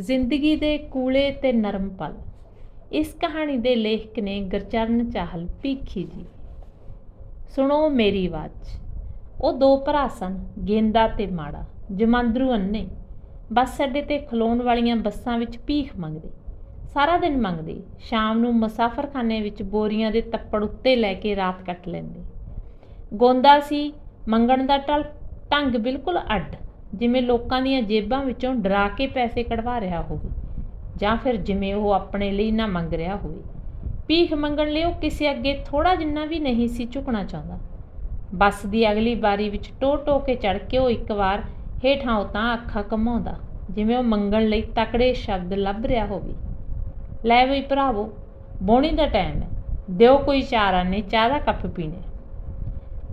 ਜ਼ਿੰਦਗੀ ਦੇ ਕੂਲੇ ਤੇ ਨਰਮ ਪਲ। ਇਸ ਕਹਾਣੀ ਦੇ ਲੇਖਕ ਨੇ ਗੁਰਚਰਨ ਚਾਹਲ ਭੀਖੀ ਜੀ। ਸੁਣੋ ਮੇਰੀ ਆਵਾਜ਼। ਉਹ ਦੋ ਭਰਾ ਸਨ, ਗੇਂਦਾ ਤੇ ਮਾੜਾ, ਜਮਾਂਦਰੂ ਅੰਨੇ। ਬੱਸ ਅੱਡੇ ਤੇ ਖਲੋਣ ਵਾਲੀਆਂ ਬੱਸਾਂ ਵਿੱਚ ਭੀਖ ਮੰਗਦੇ। ਸਾਰਾ ਦਿਨ ਮੰਗਦੇ। ਸ਼ਾਮ ਨੂੰ ਮੁਸਾਫਰਖਾਨੇ ਵਿੱਚ ਬੋਰੀਆਂ ਦੇ ਤੱਪੜ ਉੱਤੇ ਲੈ ਕੇ ਰਾਤ ਕੱਟ ਲੈਂਦੇ। ਗੋਂਦਾ ਸੀ, ਮੰਗਣ ਦਾ ਟਲ, ਢੰਗ ਬਿਲਕੁਲ ਅੱਡ। ਜਿਵੇਂ ਲੋਕਾਂ ਦੀਆਂ ਜੇਬਾਂ ਵਿੱਚੋਂ ਡਰਾ ਕੇ ਪੈਸੇ ਕਢਵਾ ਰਿਹਾ ਹੋਵੇ, ਜਾਂ ਫਿਰ ਜਿਵੇਂ ਉਹ ਆਪਣੇ ਲਈ ਨਾ ਮੰਗ ਰਿਹਾ ਹੋਵੇ। ਭੀਖ ਮੰਗਣ ਲਈ ਉਹ ਕਿਸੇ ਅੱਗੇ ਥੋੜਾ ਜਿੰਨਾ ਵੀ ਨਹੀਂ ਸੀ ਝੁਕਣਾ ਚਾਹੁੰਦਾ। ਬੱਸ ਦੀ ਅਗਲੀ ਬਾਰੀ ਵਿੱਚ ਟੋ ਟੋ ਕੇ ਚੜ ਕੇ ਉਹ ਇੱਕ ਵਾਰ ਹੇਠਾਂ ਉਤਾਂ ਅੱਖਾਂ ਕਮਾਉਂਦਾ ਜਿਵੇਂ ਉਹ ਮੰਗਣ ਲਈ ਤਕੜੇ ਸ਼ਬਦ ਲੱਭ ਰਿਹਾ ਹੋਵੇ। ਲੈ ਬਈ ਭਰਾਵੋ, ਬੋਣੀ ਦਾ ਟਾਈਮ ਹੈ, ਦਿਓ ਕੋਈ ਚਾਰਾ ਨੇ ਚਾਹ ਦਾ ਕੱਪ ਪੀਣੇ।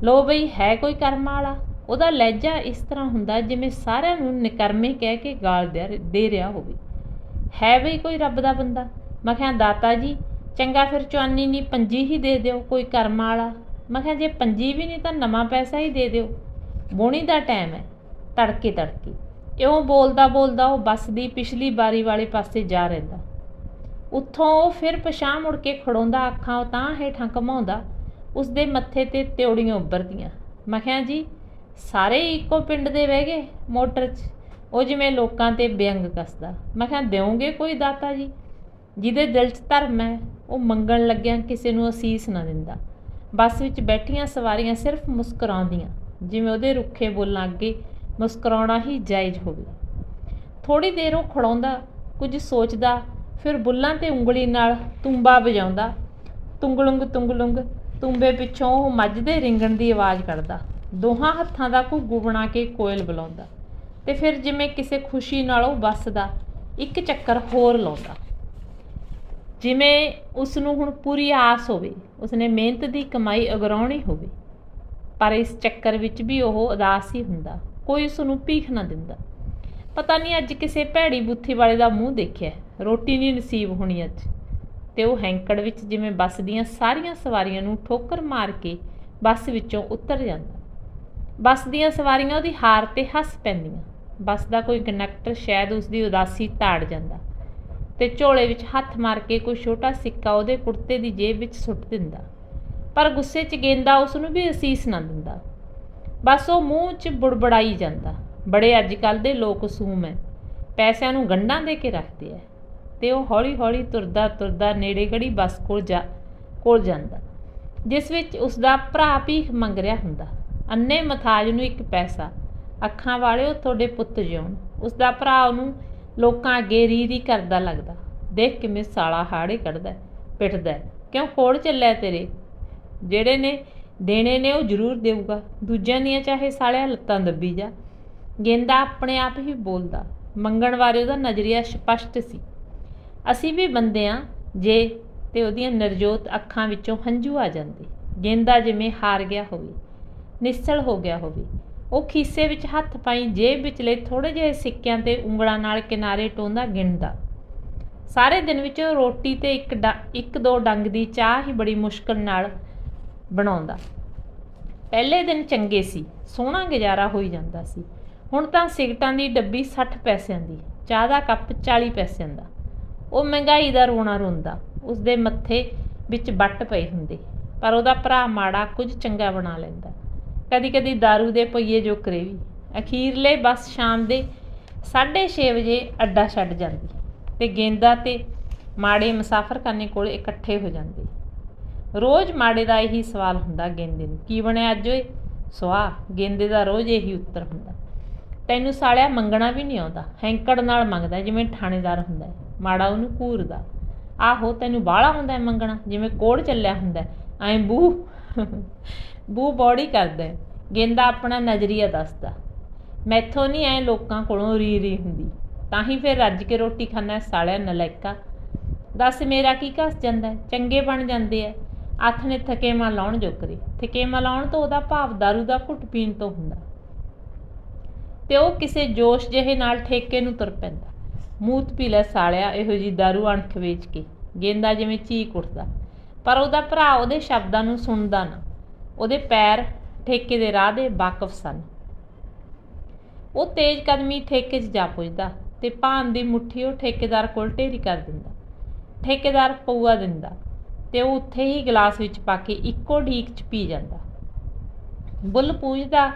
ਲੋ ਬਈ, ਹੈ ਕੋਈ ਕਰਮ ਵਾਲਾ? ਉਹਦਾ ਲਹਿਜਾ ਇਸ ਤਰ੍ਹਾਂ ਹੁੰਦਾ ਜਿਵੇਂ ਸਾਰਿਆਂ ਨੂੰ ਨਿਕਰਮੇ ਕਹਿ ਕੇ ਗਾਲ ਦੇ ਰਿਹਾ ਹੋਵੇ। ਹੈ ਵੀ ਕੋਈ ਰੱਬ ਦਾ ਬੰਦਾ? ਮੈਂ ਕਿਹਾ, ਦਾਤਾ ਜੀ, ਚੰਗਾ ਫਿਰ ਚੁਆਨੀ ਨਹੀਂ ਪੰਜੀ ਹੀ ਦੇ ਦਿਓ ਕੋਈ ਕਰਮ ਵਾਲਾ। ਮੈਂ ਕਿਹਾ, ਜੇ ਪੰਜੀ ਵੀ ਨਹੀਂ ਤਾਂ ਨਵਾਂ ਪੈਸਾ ਹੀ ਦੇ ਦਿਓ। ਬੋਣੀ ਦਾ ਟਾਈਮ ਹੈ, ਤੜਕੇ ਤੜਕੇ। ਇਉਂ ਬੋਲਦਾ ਬੋਲਦਾ ਉਹ ਬੱਸ ਦੀ ਪਿਛਲੀ ਬਾਰੀ ਵਾਲੇ ਪਾਸੇ ਜਾ ਰਹਿੰਦਾ। ਉੱਥੋਂ ਉਹ ਫਿਰ ਪਛਾਣ ਮੁੜ ਕੇ ਖੜੋਂਦਾ, ਅੱਖਾਂ ਤਾਂ ਹੇਠਾਂ ਘਮਾਉਂਦਾ। ਉਸਦੇ ਮੱਥੇ ਤੇ ਤਿਉੜੀਆਂ ਉੱਭਰਦੀਆਂ। ਮੈਂ ਕਿਹਾ, ਜੀ ਸਾਰੇ ਇੱਕੋ ਪਿੰਡ ਦੇ ਬਹਿ ਗਏ ਮੋਟਰ 'ਚ। ਉਹ ਜਿਵੇਂ ਲੋਕਾਂ ਤੇ ਬਿਅੰਗ ਕੱਸਦਾ। ਮੈਂ ਕਿਹਾ, ਦਿਓਗੇ ਕੋਈ ਦਾਤਾ ਜੀ? ਜਿਹਦੇ ਦਿਲ 'ਚ ਧਰਮ ਹੈ, ਉਹ ਮੰਗਣ ਲੱਗਿਆਂ ਕਿਸੇ ਨੂੰ ਅਸੀਸ ਨਾ ਦਿੰਦਾ। ਬੱਸ ਵਿੱਚ ਬੈਠੀਆਂ ਸਵਾਰੀਆਂ ਸਿਰਫ ਮੁਸਕਰਾਉਂਦੀਆਂ। ਜਿਵੇਂ ਉਹਦੇ ਰੁੱਖੇ ਬੋਲਾਂ ਅੱਗੇ ਮੁਸਕਰਾਉਣਾ ਹੀ ਜਾਇਜ਼ ਹੋਵੇ। ਥੋੜੀ ਦੇਰ ਉਹ ਖੜਾਉਂਦਾ, ਕੁਝ ਸੋਚਦਾ, ਫਿਰ ਬੁੱਲਾਂ ਤੇ ਉਂਗਲੀ ਨਾਲ ਤੁੰਬਾ ਵਜਾਉਂਦਾ। ਤੁੰਗਲੁੰਗ ਤੁੰਗਲੁੰਗ ਤੁੰਬੇ ਪਿੱਛੋਂ ਉਹ ਮੱਝ ਦੇ ਰਿੰਗਣ ਦੀ ਆਵਾਜ਼ ਕੱਢਦਾ। ਦੋਹਾਂ ਹੱਥਾਂ ਦਾ ਘੁੱਗੂ ਬਣਾ ਕੇ ਕੋਇਲ ਬੁਲਾਉਂਦਾ ਤੇ ਫਿਰ ਜਿਵੇਂ ਕਿਸੇ ਖੁਸ਼ੀ ਨਾਲ ਉਹ ਬੱਸ ਦਾ ਇੱਕ ਚੱਕਰ ਹੋਰ ਲਾਉਂਦਾ। ਜਿਵੇਂ ਉਸ ਨੂੰ ਹੁਣ ਪੂਰੀ ਆਸ ਹੋਵੇ, ਉਸਨੇ ਮਿਹਨਤ ਦੀ ਕਮਾਈ ਅਗਰਾਉਣੀ ਹੋਵੇ, ਪਰ ਇਸ ਚੱਕਰ ਵਿੱਚ ਵੀ ਉਹ ਉਦਾਸ ਹੀ ਹੁੰਦਾ, ਕੋਈ ਉਸ ਨੂੰ ਭੀਖ ਨਾ ਦਿੰਦਾ। ਪਤਾ ਨਹੀਂ ਅੱਜ ਕਿਸੇ ਭੈੜੀ ਬੁੱਥੀ ਵਾਲੇ ਦਾ ਮੂੰਹ ਦੇਖਿਆ, ਰੋਟੀ ਨਹੀਂ ਨਸੀਬ ਹੋਣੀ ਅੱਜ। ਤੇ ਉਹ ਹੈਂਕੜ ਵਿੱਚ ਜਿਵੇਂ ਬੱਸ ਦੀਆਂ ਸਾਰੀਆਂ ਸਵਾਰੀਆਂ ਨੂੰ ਠੋਕਰ ਮਾਰ ਕੇ ਬੱਸ ਵਿੱਚੋਂ ਉਤਰ ਜਾਂਦਾ। ਬੱਸ ਦੀਆਂ ਸਵਾਰੀਆਂ ਉਹਦੀ ਹਾਰ ਤੇ ਹੱਸ ਪੈਂਦੀਆਂ। ਬੱਸ ਦਾ ਕੋਈ ਕੰਡਕਟਰ ਸ਼ਾਇਦ ਉਸ ਦੀ ਉਦਾਸੀ ਤਾੜ ਜਾਂਦਾ। ਤੇ ਝੋਲੇ ਵਿੱਚ ਹੱਥ ਮਾਰ ਕੇ ਕੋਈ ਛੋਟਾ ਸਿੱਕਾ ਉਹਦੇ ਕੁੜਤੇ ਦੀ ਜੇਬ ਵਿੱਚ ਸੁੱਟ ਦਿੰਦਾ। ਪਰ ਗੁੱਸੇ 'ਚ ਗੇਂਦਾ ਉਸ ਨੂੰ ਵੀ ਅਸੀਸ ਨਾ ਦਿੰਦਾ। ਬਸ ਉਹ ਮੂੰਹ 'ਚ ਬੁੜਬੜਾਈ ਜਾਂਦਾ। ਬੜੇ ਅੱਜ ਕੱਲ੍ਹ ਦੇ ਲੋਕ ਸੂਮ ਹੈ ਪੈਸਿਆਂ ਨੂੰ ਗੰਢਾਂ ਦੇ ਕੇ ਰੱਖਦੇ ਐ। ਤੇ ਉਹ ਹੌਲੀ ਹੌਲੀ ਤੁਰਦਾ ਤੁਰਦਾ ਨੇੜੇ ਗੜੀ ਬੱਸ ਕੋਲ ਜਾ, ਕੋਲ ਜਾਂਦਾ। ਜਿਸ ਵਿੱਚ ਉਸ ਦਾ ਭਰਾ ਭੀਖ ਮੰਗ ਰਿਹਾ ਹੁੰਦਾ। ਅੰਨੇ ਮਥਾਜ ਨੂੰ ਇੱਕ ਪੈਸਾ। ਅੱਖਾਂ ਵਾਲਿਓ ਤੁਹਾਡੇ ਪੁੱਤ ਜਿਉਣ। ਉਸ ਦਾ ਭਰਾ ਉਹਨੂੰ ਲੋਕਾਂ ਅੱਗੇ ਰੀ ਰੀ ਕਰਦਾ ਲੱਗਦਾ। ਦੇਖ ਕਿਵੇਂ ਸਾਲਾ ਹਾੜੇ ਕੱਢਦਾ ਪਿੱਟਦਾ ਕਿਉਂ ਕੋੜ ਚੱਲਿਆ ਤੇਰੇ? ਜਿਹੜੇ ਨੇ ਦੇਣੇ ਨੇ ਉਹ ਜ਼ਰੂਰ ਦੇਊਗਾ। ਦੂਜਿਆਂ ਦੀਆਂ ਚਾਹੇ ਸਾਲਿਆ ਲੱਤਾਂ ਦੱਬੀ ਜਾ। ਗੇਂਦਾ ਆਪਣੇ ਆਪ ਹੀ ਬੋਲਦਾ, ਮੰਗਣ ਵਾਲੇ ਉਹਦਾ ਨਜ਼ਰੀਆ ਸਪਸ਼ਟ ਸੀ। ਅਸੀਂ ਵੀ ਬੰਦੇ ਆ, ਜੇ ਤੇ ਉਹਦੀਆਂ ਨਿਰਜੋਤ ਅੱਖਾਂ ਵਿੱਚੋਂ ਹੰਝੂ ਆ ਜਾਂਦੇ। ਗੇਂਦਾ ਜਿਵੇਂ ਹਾਰ ਗਿਆ ਹੋਵੇ। ਨਿਸਲ ਹੋ ਗਿਆ ਹੋਵੇ। ਉਹ ਖੀਸੇ ਵਿੱਚ ਹੱਥ ਪਾਈ ਜੇਬ ਵਿਚਲੇ ਥੋੜੇ ਜਿਹੇ ਸਿੱਕਿਆਂ ਤੇ ਉਂਗਲਾਂ ਨਾਲ ਕਿਨਾਰੇ ਟੋਂਦਾ ਗਿਣਦਾ। ਸਾਰੇ ਦਿਨ ਵਿੱਚ ਰੋਟੀ ਤੇ ਇੱਕ ਇੱਕ ਦੋ ਡੰਗ ਦੀ ਚਾਹ ਹੀ ਬੜੀ ਮੁਸ਼ਕਲ ਨਾਲ ਬਣਾਉਂਦਾ। ਪਹਿਲੇ ਦਿਨ ਚੰਗੇ ਸੀ, ਸੋਹਣਾ ਗੁਜ਼ਾਰਾ ਹੋਈ ਜਾਂਦਾ ਸੀ। ਹੁਣ ਤਾਂ ਸਿਗਟਾਂ ਦੀ ਡੱਬੀ 60 ਪੈਸਿਆਂ ਦੀ, ਚਾਹ ਦਾ ਕੱਪ 40 ਪੈਸਿਆਂ ਦਾ। ਉਹ ਮਹਿੰਗਾਈ ਦਾ ਰੋਣਾ ਰੋਂਦਾ, ਉਸਦੇ ਮੱਥੇ ਵਿੱਚ ਵੱਟ ਪਏ ਹੁੰਦੇ। ਪਰ ਉਹਦਾ ਭਰਾ ਮਾੜਾ ਕੁਝ ਚੰਗਾ ਬਣਾ ਲੈਂਦਾ। ਕਦੀ ਕਦੀ दारू ਦੇ ਪਈਏ ਜੋਕਰੇ ਵੀ। ਅਖੀਰਲੇ ਬਸ ਸ਼ਾਮ ਦੇ 6:30 ਵਜੇ ਅੱਡਾ ਛੱਡ ਜਾਂਦੀ। ਤੇ ਗੇਂਦਾ ਤੇ ਮਾੜੇ ਮੁਸਾਫਰਖਾਨੇ ਕੋਲ ਇਕੱਠੇ ਹੋ ਜਾਂਦੇ। ਰੋਜ਼ ਮਾੜੇ ਦਾ ਇਹੀ ਸਵਾਲ ਹੁੰਦਾ ਗੇਂਦੇ ਨੂੰ, ਕੀ ਬਣਿਆ ਅੱਜ ਓਏ? ਸਵਾਹ ਗੇਂਦੇ ਦਾ ਰੋਜ਼ ਇਹੀ ਉੱਤਰ ਹੁੰਦਾ। ਤੈਨੂੰ ਸਾਲਿਆ ਮੰਗਣਾ ਵੀ ਨਹੀਂ ਆਉਂਦਾ, ਹੈਂਕੜ ਨਾਲ ਮੰਗਦਾ ਜਿਵੇਂ ਥਾਣੇਦਾਰ ਹੁੰਦਾ ਮਾੜਾ ਉਹਨੂੰ ਘੂਰਦਾ ਆਹੋ, ਤੈਨੂੰ ਬਾਹਲਾ ਹੁੰਦਾ ਮੰਗਣਾ, ਜਿਵੇਂ ਕੋੜ ਚੱਲਿਆ ਹੁੰਦਾ ਐਂ ਬੂ ਬੂ ਬੋੜੀ ਕਰਦਾ ਗੇਂਦਾ ਆਪਣਾ ਨਜ਼ਰੀਆ ਦੱਸਦਾ ਮੈਥੋਂ ਨਹੀਂ ਐ ਲੋਕਾਂ ਕੋਲੋਂ ਰੀ ਰੀ ਹੁੰਦੀ ਤਾਂ ਹੀ ਫਿਰ ਰੱਜ ਕੇ ਰੋਟੀ ਖਾਣਾ ਸਾਲਿਆ ਨਲਾਇਕਾ ਦੱਸ ਮੇਰਾ ਕੀ ਘਸ ਜਾਂਦਾ ਚੰਗੇ ਬਣ ਜਾਂਦੇ ਐ ਅੱਥ ਨੇ ਥਕੇਮਾ ਲਾਉਣ ਜੋਕਰੇ ਥਕੇਮਾ ਲਾਉਣ ਤੋਂ ਉਹਦਾ ਭਾਵ दारू ਦਾ ਘੁੱਟ ਪੀਣ ਤੋਂ ਹੁੰਦਾ ਤੇ ਉਹ ਕਿਸੇ ਜੋਸ਼ ਜਿਹੇ ਨਾਲ ਠੇਕੇ ਨੂੰ ਤੁਰ ਪੈਂਦਾ ਮੂਤ ਪੀ ਲੈ ਸਾਲਿਆ ਇਹੋ ਜੀ दारू ਅਣਖ ਵੇਚ ਕੇ ਗੇਂਦਾ ਜਿਵੇਂ ਚੀਕ ਉੱਠਦਾ ਪਰ ਉਹਦਾ ਭਰਾ ਉਹਦੇ ਸ਼ਬਦਾਂ ਨੂੰ ਸੁਣਦਾ ਨਾ ਉਹਦੇ ਪੈਰ ਠੇਕੇ ਦੇ ਰਾਹ ਦੇ ਵਾਕਫ ਸਨ। ਉਹ ਤੇਜ਼ ਕਦਮੀ ਠੇਕੇ 'ਚ ਜਾ ਪੁੱਜਦਾ ਤੇ ਭਾਨ ਦੀ ਮੁੱਠੀ ਉਹ ਠੇਕੇਦਾਰ ਕੋਲ ਢੇਰੀ ਕਰ ਦਿੰਦਾ। ਠੇਕੇਦਾਰ ਪਊਆ ਦਿੰਦਾ ਤੇ ਉਹ ਉੱਥੇ ਹੀ ਗਲਾਸ ਵਿੱਚ ਪਾ ਕੇ ਇੱਕੋ ਢੀਕ ਚ ਪੀ ਜਾਂਦਾ। ਬੁੱਲ ਪੂਜਦਾ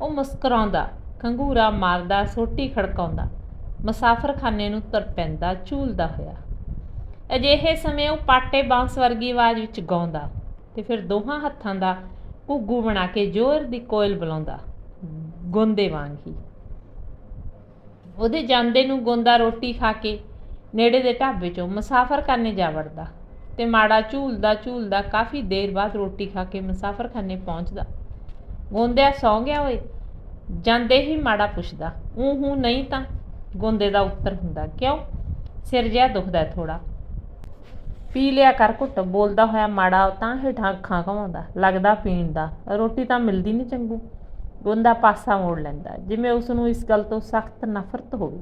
ਉਹ ਮੁਸਕਰਾਉਂਦਾ, ਖੰਗੂਰਾ ਮਾਰਦਾ, ਸੋਟੀ ਖੜਕਾਉਂਦਾ, ਮੁਸਾਫਰਖਾਨੇ ਨੂੰ ਤੁਰ ਪੈਂਦਾ ਝੂਲਦਾ ਹੋਇਆ। ਅਜਿਹੇ ਸਮੇਂ ਉਹ ਪਾਟੇ ਬਾਂਸ ਵਰਗੀ ਆਵਾਜ਼ ਵਿੱਚ ਗਾਉਂਦਾ ਤੇ ਫਿਰ ਦੋਹਾਂ ਹੱਥਾਂ ਦਾ ਘੁੱਗੂ ਬਣਾ ਕੇ ਜ਼ੋਰ ਦੀ ਕੋਇਲ ਬੁਲਾਉਂਦਾ। ਗੋਂਦੇ ਵਾਂਗ ਹੀ। ਉਹਦੇ ਜਾਂਦੇ ਨੂੰ ਗੋਂਦਾ ਰੋਟੀ ਖਾ ਕੇ ਨੇੜੇ ਦੇ ਢਾਬੇ 'ਚੋਂ ਮੁਸਾਫ਼ਰ ਕਰਨੇ ਜਾ ਵੜਦਾ ਤੇ ਮਾੜਾ ਝੂਲਦਾ ਝੂਲਦਾ ਕਾਫੀ ਦੇਰ ਬਾਅਦ ਰੋਟੀ ਖਾ ਕੇ ਮੁਸਾਫ਼ਰ ਖਾਨੇ ਪਹੁੰਚਦਾ। ਗੋਂਦਿਆ ਸੌਂ ਗਿਆ ਓਏ। ਜਾਂਦੇ ਹੀ ਮਾੜਾ ਪੁੱਛਦਾ ਊ ਹੂੰ, ਨਹੀਂ ਤਾਂ? ਗੋਂਦੇ ਦਾ ਉੱਤਰ ਹੁੰਦਾ, ਕਿਉਂ? ਸਿਰ ਜਿਹਾ ਦੁਖਦਾ ਥੋੜਾ ਪੀ ਲਿਆ ਕਰ ਘੁੱਟ, ਬੋਲਦਾ ਹੋਇਆ ਮਾੜਾ, ਤਾਂ ਹੇਠਾਂ ਅੱਖਾਂ ਘਮਾਉਂਦਾ, ਲੱਗਦਾ ਪੀਣ ਦਾ। ਰੋਟੀ ਤਾਂ ਮਿਲਦੀ ਨਹੀਂ ਚੰਗੂ। ਗੋਂਦਾ ਪਾਸਾ ਮੋੜ ਲੈਂਦਾ। ਜਿਵੇਂ ਉਸ ਨੂੰ ਇਸ ਗੱਲ ਤੋਂ ਸਖਤ ਨਫ਼ਰਤ ਹੋਵੇ।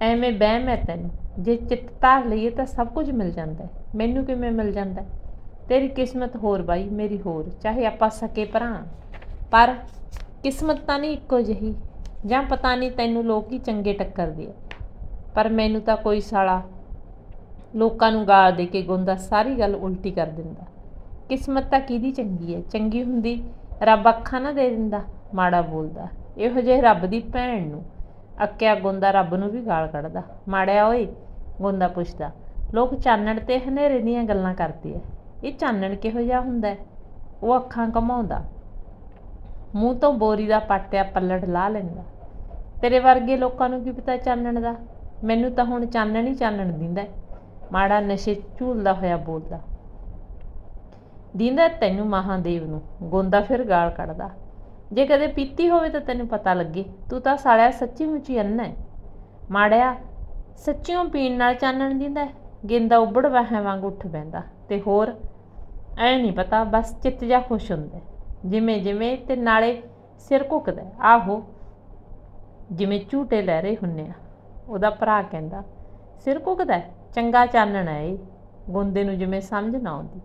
ਐਵੇਂ ਬਹਿਮ ਹੈ ਤੈਨੂੰ। ਜੇ ਚਿੱਤ ਧਾਰ ਲਈਏ ਤਾਂ ਸਭ ਕੁਝ ਮਿਲ ਜਾਂਦਾ ਹੈ। ਮੈਨੂੰ ਕਿਵੇਂ ਮਿਲ ਜਾਂਦਾ ਤੇਰੀ ਕਿਸਮਤ ਹੋਰ ਬਾਈ, ਮੇਰੀ ਹੋਰ। ਚਾਹੇ ਆਪਾਂ ਸਕੇ ਭਰਾ। ਪਰ ਕਿਸਮਤ ਤਾਂ ਨਹੀਂ ਇੱਕੋ ਜਿਹੀ। ਜਾਂ ਪਤਾ ਨਹੀਂ ਤੈਨੂੰ ਲੋਕ ਹੀ ਚੰਗੇ ਟੱਕਰਦੇ ਆ। ਪਰ ਮੈਨੂੰ ਤਾਂ ਕੋਈ ਸਾਲਾ ਲੋਕਾਂ ਨੂੰ ਗਾਲ ਦੇ ਕੇ ਗੁੰਦਾ ਸਾਰੀ ਗੱਲ ਉਲਟੀ ਕਰ ਦਿੰਦਾ। ਕਿਸਮਤ ਤਾਂ ਕਿਹਦੀ ਚੰਗੀ ਹੈ? ਚੰਗੀ ਹੁੰਦੀ, ਰੱਬ ਅੱਖਾਂ ਨਾ ਦੇ ਦਿੰਦਾ, ਮਾੜਾ ਬੋਲਦਾ। ਇਹੋ ਜਿਹੇ ਰੱਬ ਦੀ ਭੈਣ ਨੂੰ ਅੱਕਿਆ ਗੁੰਦਾ ਰੱਬ ਨੂੰ ਵੀ ਗਾਲ ਕੱਢਦਾ। ਮਾੜਿਆ ਓਏ ਗੁੰਦਾ ਪੁੱਛਦਾ, ਲੋਕ ਚਾਨਣ ਤੇ ਹਨੇਰੇ ਦੀਆਂ ਗੱਲਾਂ ਕਰਦੇ ਆ ਇਹ ਚਾਨਣ ਕਿਹੋ ਜਿਹਾ ਹੁੰਦਾ ਉਹ ਅੱਖਾਂ ਕਮਾਉਂਦਾ ਮੂੰਹ ਤੋਂ ਬੋਰੀ ਦਾ ਪਾਟਿਆ ਪੱਲੜ ਲਾ ਲੈਂਦਾ। ਤੇਰੇ ਵਰਗੇ ਲੋਕਾਂ ਨੂੰ ਕੀ ਪਤਾ ਚਾਨਣ ਦਾ? ਮੈਨੂੰ ਤਾਂ ਹੁਣ ਚਾਨਣ ਹੀ ਚਾਨਣ ਦਿੰਦਾ ਮਾੜਾ ਨਸ਼ੇ ਝੂਲਦਾ ਹੋਇਆ ਬੋਲਦਾ। ਦਿੰਦਾ ਤੈਨੂੰ ਮਹਾਦੇਵ ਨੂੰ, ਗੋਂਦਾ ਫਿਰ ਗਾਲ ਕੱਢਦਾ। ਜੇ ਕਦੇ ਪੀਤੀ ਹੋਵੇ ਤਾਂ ਤੈਨੂੰ ਪਤਾ ਲੱਗੇ, ਤੂੰ ਤਾਂ ਸਾਲਿਆ ਸੱਚੀ ਮੁੱਚੀ ਅੰਨਾ ਹੈ ਮਾੜਿਆ, ਸੱਚਿਓਂ ਪੀਣ ਨਾਲ ਚਾਨਣ ਦਿੰਦਾ ਗੇਂਦਾ ਉੱਬੜ ਵਾਹਾਂ ਵਾਂਗ ਉੱਠ ਬੈਂਦਾ ਤੇ ਹੋਰ, ਐ ਨਹੀਂ ਪਤਾ, ਬਸ ਚਿੱਤ ਜਾ ਖੁਸ਼ ਹੁੰਦਾ ਜਿਵੇਂ ਜਿਵੇਂ ਤੇ ਨਾਲੇ ਸਿਰ ਘੁੱਕਦਾ ਆਹੋ, ਜਿਵੇਂ ਝੂਟੇ ਲੈ ਰਹੇ ਹੁੰਨੇ ਆ। ਉਹਦਾ ਭਰਾ ਕਹਿੰਦਾ, ਸਿਰ ਘੁੱਕਦਾ ਚੰਗਾ ਚਾਨਣ ਹੈ ਇਹ, ਗੁੰਦੇ ਨੂੰ ਜਿਵੇਂ ਸਮਝ ਨਾ ਆਉਂਦੀ।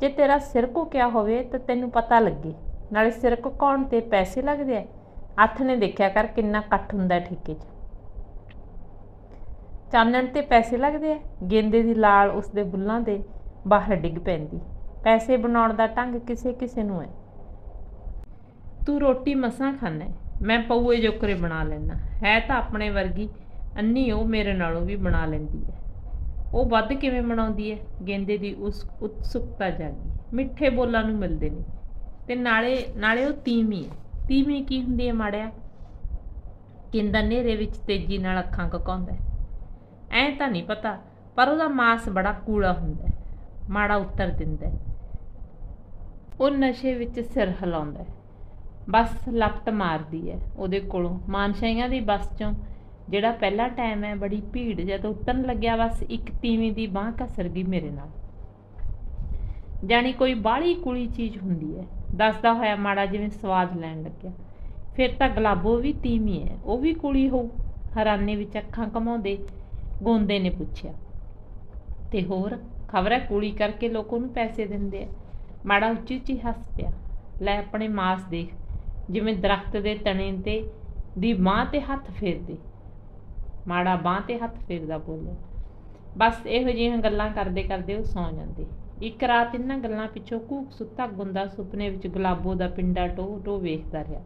ਜੇ ਤੇਰਾ ਸਿਰ ਘੁੱਕਿਆ ਹੋਵੇ ਤਾਂ ਤੈਨੂੰ ਪਤਾ ਲੱਗੇ, ਨਾਲੇ ਸਿਰ ਘੁਕਾਉਣ ਤੇ ਪੈਸੇ ਲੱਗਦੇ ਆ। ਹੱਥ ਨੇ ਦੇਖਿਆ ਕਰ ਕਿੰਨਾ ਇਕੱਠ ਹੁੰਦਾ ਠੇਕੇ 'ਚ। ਚਾਨਣ ਤੇ ਪੈਸੇ ਲੱਗਦੇ ਆ, ਗੇਂਦੇ ਦੀ ਲਾਲ ਉਸਦੇ ਬੁੱਲਾਂ ਦੇ ਬਾਹਰ ਡਿੱਗ ਪੈਂਦੀ। ਪੈਸੇ ਬਣਾਉਣ ਦਾ ਢੰਗ ਕਿਸੇ ਕਿਸੇ ਨੂੰ ਹੈ। ਤੂੰ ਰੋਟੀ ਮਸਾਂ ਖਾਣਾ ਮੈਂ ਪਊਏ ਜੋਕਰੇ ਬਣਾ ਲੈਣਾ ਹੈ ਤਾਂ ਆਪਣੇ ਵਰਗੀ, ਅੰਨੀ ਉਹ ਮੇਰੇ ਨਾਲੋਂ ਵੀ ਬਣਾ ਲੈਂਦੀ ਹੈ। ਉਹ ਵੱਧ ਕਿਵੇਂ ਮਨਾਉਂਦੀ ਹੈ? ਗੇਂਦੇ ਦੀ ਉਸ ਉਤਸੁਕਤਾ ਜਾਗੀ। ਮਿੱਠੇ ਬੋਲਾਂ ਨੂੰ ਮਿਲਦੇ ਨੇ। ਤੇ ਨਾਲੇ ਨਾਲੇ ਉਹ ਤੀਵੀਂ ਹੈ। ਤੀਵੀਂ ਕੀ ਹੁੰਦੀ ਹੈ ਮਾੜਿਆ? ਕਿੰਦਾ ਨੇਰੇ ਵਿੱਚ ਤੇਜ਼ੀ ਨਾਲ ਅੱਖਾਂ ਕਕਾਉਂਦਾ ਹੈ। ਐ ਤਾਂ ਨਹੀਂ ਪਤਾ, ਪਰ ਉਹਦਾ ਮਾਸ ਬੜਾ ਕੂੜਾ ਹੁੰਦਾ ਮਾੜਾ ਉੱਤਰ ਦਿੰਦਾ ਉਹ ਨਸ਼ੇ ਵਿੱਚ ਸਿਰ ਹਿਲਾਉਂਦਾ ਹੈ। ਬੱਸ ਲਪਟ ਮਾਰਦੀ ਹੈ। ਉਹਦੇ ਕੋਲੋਂ ਮਾਨਸ਼ਾਈਆਂ ਦੀ ਬੱਸ ਚੋਂ ਜਿਹੜਾ ਪਹਿਲਾ ਟਾਈਮ ਹੈ, ਬੜੀ ਭੀੜ ਜਦ ਉਤਰਨ ਲੱਗਿਆ, ਬਸ ਇੱਕ ਤੀਵੀਂ ਦੀ ਬਾਹ ਘਸਰ ਗਈ ਮੇਰੇ ਨਾਲ। ਜਾਣੀ ਕੋਈ ਬਾਹਲੀ ਕੁਲੀ ਚੀਜ਼ ਹੁੰਦੀ ਹੈ। ਦੱਸਦਾ ਹੋਇਆ ਮਾੜਾ ਜਿਵੇਂ ਸਵਾਦ ਲੈਣ ਲੱਗਿਆ। ਫਿਰ ਤਾਂ ਗਲਾਬੋ ਵੀ ਤੀਵੀਂ ਹੈ, ਉਹ ਵੀ ਕੁਲੀ ਹੋਊ। ਹੈਰਾਨੀ ਵਿੱਚ ਅੱਖਾਂ ਕਮਾਉਂਦੇ ਗੋਂਦੇ ਨੇ ਪੁੱਛਿਆ। ਤੇ ਹੋਰ, ਖਬਰ ਹੈ ਕੁਲੀ ਕਰਕੇ ਲੋਕ ਉਹਨੂੰ ਪੈਸੇ ਦਿੰਦੇ ਆ। ਮਾੜਾ ਉੱਚੀ ਉੱਚੀ ਹੱਸ ਪਿਆ। ਲੈ ਆਪਣੇ ਮਾਸ ਦੇਖ, ਜਿਵੇਂ ਦਰਖਤ ਦੇ ਤਣੇ ਤੇ, ਦੀ ਬਾਂਹ ਤੇ ਹੱਥ ਫੇਰਦੇ। ਮਾੜਾ ਬਾਂਹ ਤੇ ਹੱਥ ਫੇਰਦਾ ਬੋਲਿਆ ਬਸ ਇਹੋ ਜਿਹੀਆਂ ਗੱਲਾਂ ਕਰਦੇ ਕਰਦੇ ਉਹ ਸੌਂ ਜਾਂਦੇ। ਇੱਕ ਰਾਤ ਇਹਨਾਂ ਗੱਲਾਂ ਪਿੱਛੋਂ ਕੂਕ ਸੁੱਤਾ ਗੁੰਦਾ ਸੁਪਨੇ ਵਿੱਚ ਗੁਲਾਬੋ ਦਾ ਪਿੰਡਾ ਟੋ ਟੋ ਵੇਖਦਾ ਰਿਹਾ।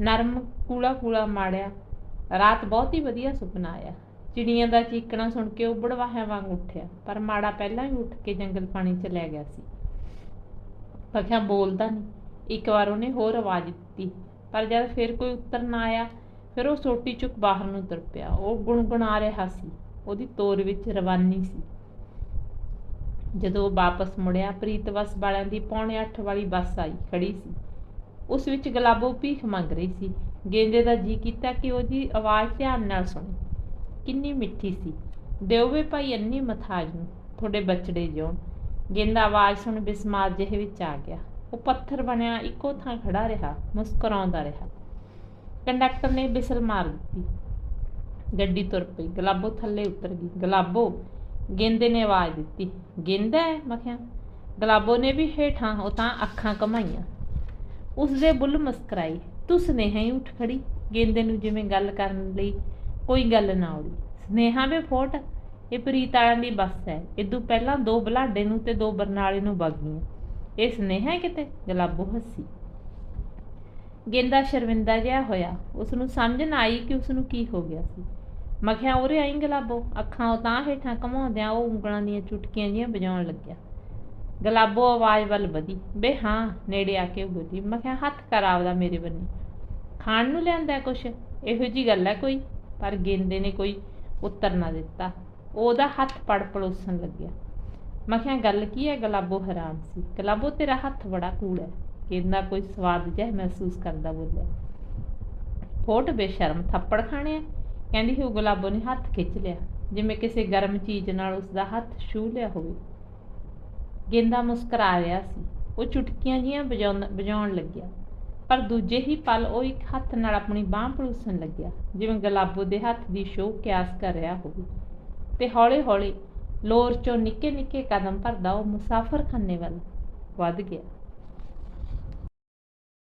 ਨਰਮ, ਕੂਲਾ ਕੂਲਾ ਮਾੜਿਆ, ਰਾਤ ਬਹੁਤ ਹੀ ਵਧੀਆ ਸੁਪਨਾ ਆਇਆ। ਚਿੜੀਆਂ ਦਾ ਚੀਕਣਾ ਸੁਣ ਕੇ ਉਹ ਬੜਵਾਹਿਆਂ ਵਾਂਗ ਉੱਠਿਆ, ਪਰ ਮਾੜਾ ਪਹਿਲਾਂ ਹੀ ਉੱਠ ਕੇ ਜੰਗਲ ਪਾਣੀ ਚ ਲੈ ਗਿਆ ਸੀ। ਪਖਿਆ ਬੋਲਦਾ ਨਹੀਂ ਇੱਕ ਵਾਰ ਉਹਨੇ ਹੋਰ ਆਵਾਜ਼ ਦਿੱਤੀ, ਪਰ ਜਦ ਫਿਰ ਕੋਈ ਉੱਤਰ ਨਾ ਆਇਆ ਫਿਰ ਉਹ ਸੋਟੀ ਚੁੱਕ ਬਾਹਰ ਨੂੰ ਤੁਰ ਪਿਆ। ਉਹ ਗੁਣਗੁਣਾ ਰਿਹਾ ਸੀ। ਉਹਦੀ ਤੋਰ ਵਿੱਚ ਰਵਾਨੀ ਸੀ। ਜਦੋਂ ਉਹ ਵਾਪਸ ਮੁੜਿਆ ਪ੍ਰੀਤਵਸ ਵਾਲਿਆਂ ਦੀ ਪੌਣੇ 8 ਵਾਲੀ ਬੱਸ ਆਈ, ਖੜੀ ਸੀ। ਉਸ ਵਿੱਚ ਗਲਾਬੋ ਭੀਖ ਮੰਗ ਰਹੀ ਸੀ। ਗੇਂਦੇ ਦਾ ਜੀ ਕੀਤਾ ਕਿ ਉਹਦੀ ਆਵਾਜ਼ ਧਿਆਨ ਨਾਲ ਸੁਣੇ। ਕਿੰਨੀ ਮਿੱਠੀ ਸੀ। ਦਿਓ ਭਾਈ ਅੰਨੀ ਮਥਾਜ ਨੂੰ ਤੁਹਾਡੇ ਬਚੜੇ ਜਿਉਂ ਗੇਂਦਾ ਆਵਾਜ਼ ਸੁਣ ਬਿਸਮਾਰ ਜਿਹੇ ਵਿੱਚ ਆ ਗਿਆ। ਉਹ ਪੱਥਰ ਬਣਿਆ, ਇੱਕੋ ਥਾਂ ਖੜਾ ਰਿਹਾ, ਮੁਸਕਰਾਉਂਦਾ ਰਿਹਾ। ਕੰਡਕਟਰ ਨੇ ਬਿਸਲ ਮਾਰ ਦਿੱਤੀ। ਗੱਡੀ ਤੁਰ ਪਈ, ਗਲਾਬੋ ਥੱਲੇ ਉਤਰ ਗਈ। ਗਲਾਬੋ ਗੇਂਦੇ ਨੇ ਆਵਾਜ਼ ਦਿੱਤੀ, ਗੇਂਦਾ ਹੈ? ਮੈਂ ਕਿਹਾ, ਗਲਾਬੋ ਨੇ ਵੀ ਹੇਠਾਂ, ਉਹ ਤਾਂ ਅੱਖਾਂ ਕਮਾਈਆਂ ਉਸ ਦੇ ਬੁੱਲ ਮੁਸਕਰਾਈ ਤੂੰ ਸੁਨੇਹਾ ਹੀ ਉੱਠ ਖੜੀ। ਗੇਂਦੇ ਨੂੰ ਜਿਵੇਂ ਗੱਲ ਕਰਨ ਲਈ ਕੋਈ ਗੱਲ ਨਾ ਆਉੜੀ। ਸਨੇਹਾ ਵੇ ਫੋਟ। ਇਹ ਪ੍ਰੀਤ ਵਾਲਿਆਂ ਦੀ ਬੱਸ ਹੈ। ਇਦੋਂ ਪਹਿਲਾਂ ਦੋ ਬਲਾਡੇ ਨੂੰ ਤੇ ਦੋ ਬਰਨਾਲੇ ਨੂੰ ਵਗੀਆਂ ਇਹ ਸਨੇਹਾ ਕਿਤੇ? ਗਲਾਬੋ ਹੱਸੀ। ਗੇਂਦਾ ਸ਼ਰਮਿੰਦਾ ਜਿਹਾ ਹੋਇਆ। ਉਸ ਨੂੰ ਸਮਝ ਨਾ ਆਈ ਕਿ ਉਸ ਨੂੰ ਕੀ ਹੋ ਗਿਆ ਸੀ। ਮਖਿਆ ਕਿਹਾ, ਉਰੇ ਆਈ ਗਲਾਬੋ। ਅੱਖਾਂ ਉਤਾਂ ਹੇਠਾਂ ਘਮਾਉਂਦਿਆਂ ਉਹ ਉਂਗਲਾਂ ਦੀਆਂ ਚੁਟਕੀਆਂ ਜਿਹੀਆਂ ਵਜਾਉਣ ਲੱਗਿਆ। ਗਲਾਬੋ ਆਵਾਜ਼ ਵੱਲ ਵਧੀ। ਬੇ ਹਾਂ, ਨੇੜੇ ਆ ਕੇ ਬੋਲੀ ਮਖਿਆ ਹੱਥ ਕਰ ਆਪਦਾ ਮੇਰੇ ਬੰਨੀ। ਖਾਣ ਨੂੰ ਲਿਆਂਦਾ ਕੁਛ? ਇਹੋ ਜੀ ਗੱਲ ਹੈ ਕੋਈ? ਪਰ ਗੇਂਦੇ ਨੇ ਕੋਈ ਉੱਤਰ ਨਾ ਦਿੱਤਾ। ਉਹਦਾ ਹੱਥ ਪੜ ਪੜੋਸਣ ਲੱਗਿਆ। ਮੈਂ ਗੱਲ ਕੀ ਹੈ? ਗਲਾਬੋ ਹੈਰਾਨ ਸੀ। ਗਲਾਬੋ, ਤੇਰਾ ਹੱਥ ਬੜਾ ਕੂੜ ਹੈ। ਗੇਂਦਾ ਕੋਈ ਸਵਾਦ ਜਿਹਾ ਮਹਿਸੂਸ ਕਰਦਾ ਬੋਲਿਆ। ਫੋਟ ਬੇਸ਼ਰਮ ਥੱਪੜ ਖਾਣੇ ਕਹਿੰਦੀ ਸੀ ਉਹ ਗੁਲਾਬੋ ਨੇ ਹੱਥ ਖਿੱਚ ਲਿਆ। ਜਿਵੇਂ ਕਿਸੇ ਗਰਮ ਚੀਜ਼ ਨਾਲ ਉਸ ਦਾ ਹੱਥ ਛੂ ਲਿਆ ਹੋਵੇ। ਗੇਂਦਾ ਮੁਸਕਰਾ ਰਿਹਾ ਸੀ। ਉਹ ਚੁਟਕੀਆਂ ਜੀਆਂ ਵਜਾਉਣ ਵਜਾਉਣ ਲੱਗਿਆ। ਪਰ ਦੂਜੇ ਹੀ ਪਲ ਉਹ ਇੱਕ ਹੱਥ ਨਾਲ ਆਪਣੀ ਬਾਹ ਪਲੂਸਣ ਲੱਗਿਆ। ਜਿਵੇਂ ਗੁਲਾਬੋ ਦੇ ਹੱਥ ਦੀ ਸ਼ੋਅ ਕਿਆਸ ਕਰ ਰਿਹਾ ਹੋਵੇ। ਤੇ ਹੌਲੀ-ਹੌਲੀ ਲੋਰ ਚੋਂ ਨਿੱਕੇ ਨਿੱਕੇ ਕਦਮ ਭਰਦਾ ਉਹ ਮੁਸਾਫ਼ਰ ਮੁਸਾਫਰਖਾਨੇ ਵੱਲ ਵੱਧ ਗਿਆ।